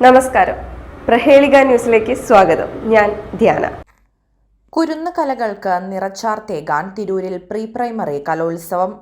നമസ്കാരം. പ്രഹേളിക ന്യൂസിലേക്ക് സ്വാഗതം. ഞാൻ ധ്യാന. കുരുന്ന് കലകൾക്ക് നിറച്ചാർത്തേകാൻ തിരൂരിൽ പ്രീ പ്രൈമറി കലോത്സവം.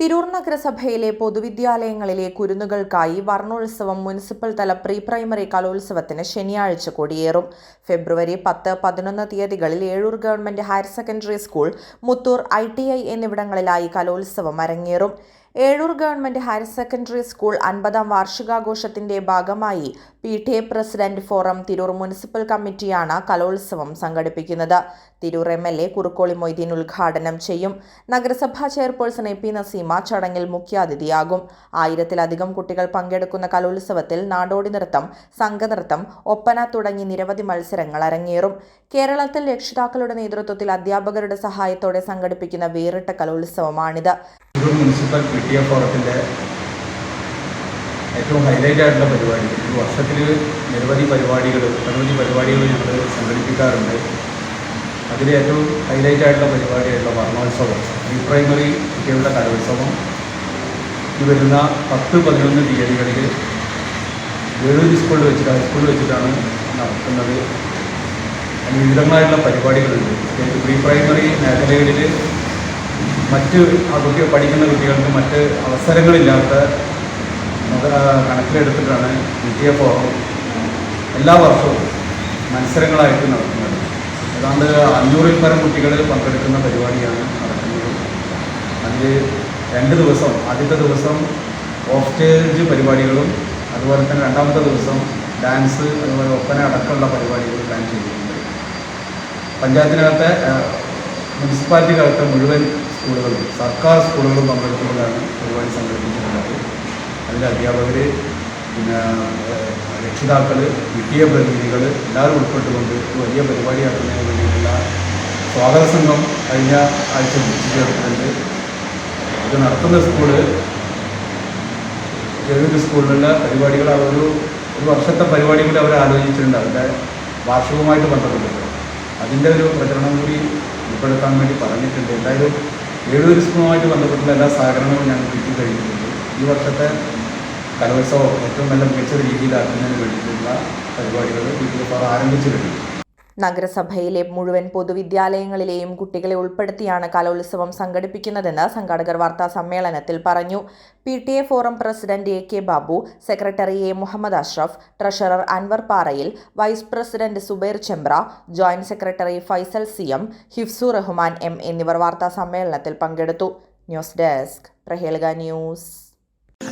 തിരൂർ നഗരസഭയിലെ പൊതുവിദ്യാലയങ്ങളിലെ കുരുന്നുകൾക്കായി വർണോത്സവം മുനിസിപ്പൽ തല പ്രീ പ്രൈമറി കലോത്സവത്തിന് ശനിയാഴ്ച കൊടിയേറും. ഫെബ്രുവരി പത്ത് പതിനൊന്ന് തീയതികളിൽ Ezhur government higher secondary school Muthur I എന്നിവിടങ്ങളിലായി കലോത്സവം അരങ്ങേറും. Ezhur government higher secondary school അൻപതാം വാർഷികാഘോഷത്തിന്റെ ഭാഗമായി P T A president forum Tirur municipal കമ്മിറ്റിയാണ് കലോത്സവം സംഘടിപ്പിക്കുന്നത്. Tirur M L A Kurukkoli Moideen ഉദ്ഘാടനം ചെയ്യും. നഗരസഭാ ചെയർപേഴ്സൺ എ പി നസീമ ചടങ്ങിൽ മുഖ്യാതിഥിയാകും. ആയിരത്തിലധികം കുട്ടികൾ പങ്കെടുക്കുന്ന കലോത്സവത്തിൽ നാടോടി നൃത്തം സംഘനൃത്തം ഒപ്പന തുടങ്ങി നിരവധി മത്സരങ്ങൾ അരങ്ങേറും. കേരളത്തിൽ രക്ഷിതാക്കളുടെ നേതൃത്വത്തിൽ അധ്യാപകരുടെ സഹായത്തോടെ സംഘടിപ്പിക്കുന്ന വേറിട്ട കലോത്സവമാണിത്. മുനിസിപ്പൽ പി ടി എ ഫോറത്തിന്റെ ഏറ്റവും ഹൈലൈറ്റ് ആയിട്ടുള്ള പരിപാടി. ഒരു വർഷത്തിൽ നിരവധി പരിപാടികൾ ഒട്ടനവധി പരിപാടികൾ ഞങ്ങൾ സംഘടിപ്പിക്കാറുണ്ട്. അതിൽ ഏറ്റവും ഹൈലൈറ്റ് ആയിട്ടുള്ള പരിപാടിയായിട്ടുള്ള വർണോത്സവം പ്രീ പ്രൈമറി കുട്ടികളുടെ കലോത്സവം. ഈ വരുന്ന പത്ത് പതിനൊന്ന് തീയതികളിൽ വേളൂർ സ്കൂളിൽ വെച്ചിട്ട് ഹൈസ്കൂളിൽ വെച്ചിട്ടാണ് നടത്തുന്നത്. അതിൽ വിവിധങ്ങളായിട്ടുള്ള പരിപാടികളുണ്ട്. പ്രീ പ്രൈമറി മേഖലകളിൽ മറ്റ് ആ കുട്ടി പഠിക്കുന്ന കുട്ടികൾക്ക് മറ്റ് അവസരങ്ങളില്ലാത്ത കണക്കിലെടുത്തിട്ടാണ് വിദ്യ ഫോറം എല്ലാ വർഷവും മത്സരങ്ങളായിട്ട് നടത്തുന്നത്. ഏതാണ്ട് അഞ്ഞൂറിൽ പരം കുട്ടികളിൽ പങ്കെടുക്കുന്ന പരിപാടിയാണ് നടക്കുന്നത്. അതിൽ രണ്ട് ദിവസം ആദ്യത്തെ ദിവസം ഓഫ് സ്റ്റേജ് പരിപാടികളും അതുപോലെ തന്നെ രണ്ടാമത്തെ ദിവസം ഡാൻസ് അതുപോലെ ഒപ്പന അടക്കമുള്ള പരിപാടികൾ പ്ലാൻ ചെയ്തിട്ടുണ്ട്. പഞ്ചായത്തിനകത്തെ മുനിസിപ്പാലിറ്റിക്കകത്തെ മുഴുവൻ സ്കൂളുകളും സർക്കാർ സ്കൂളുകളും പങ്കെടുത്തുകൊണ്ടാണ് പരിപാടി സംഘടിപ്പിച്ചിട്ടുള്ളത്. അതിൽ അധ്യാപകർ പിന്നെ രക്ഷിതാക്കൾ കിട്ടിയ പ്രതിനിധികൾ എല്ലാവരും ഉൾപ്പെട്ടുകൊണ്ട് വലിയ പരിപാടിയാക്കുന്നതിന് വേണ്ടിയിട്ടുള്ള സ്വാഗത സംഘം കഴിഞ്ഞ ആഴ്ച വിളിച്ചു ചേർത്തിട്ടുണ്ട് ഇത് നടത്തുന്ന സ്കൂൾ ഗവൺമെന്റ് സ്കൂളിലുള്ള പരിപാടികൾ അവരൊരു ഒരു വർഷത്തെ പരിപാടി കൂടി അവർ ആലോചിച്ചിട്ടുണ്ട്. അവരുടെ വാർഷികവുമായിട്ട് ബന്ധപ്പെട്ടിട്ടുണ്ട് അതിന്റെ ഒരു പ്രചരണം കൂടി ഉൾപ്പെടുത്താൻ വേണ്ടി പറഞ്ഞിട്ടുണ്ട്. എന്തായാലും ഏഴൊരു സ്കൂളുമായിട്ട് ബന്ധപ്പെട്ടുള്ള എല്ലാ സഹകരണങ്ങളും ഞാൻ കിട്ടി കഴിഞ്ഞിട്ടുണ്ട്. ഈ വർഷത്തെ കലോത്സവം ഏറ്റവും നല്ല മികച്ച രീതിയിലാക്കുന്നതിന് വേണ്ടിയിട്ടുള്ള പരിപാടികൾ വീട്ടിൽ ആരംഭിച്ചു കഴിഞ്ഞു നഗരസഭയിലെ മുഴുവൻ പൊതുവിദ്യാലയങ്ങളിലെയും കുട്ടികളെ ഉൾപ്പെടുത്തിയാണ് കലോത്സവം സംഘടിപ്പിക്കുന്നതെന്ന് സംഘാടകർ വാർത്താ സമ്മേളനത്തിൽ പറഞ്ഞു. P T A forum president A K Babu secretary A Muhammad Ashraf treasurer Anwar Parayil vice president Subair Chembra joint secretary Faisal C M Hifsu Rahman M എന്നിവർ വാർത്താ സമ്മേളനത്തിൽ പങ്കെടുത്തു. News desk Prahelika news.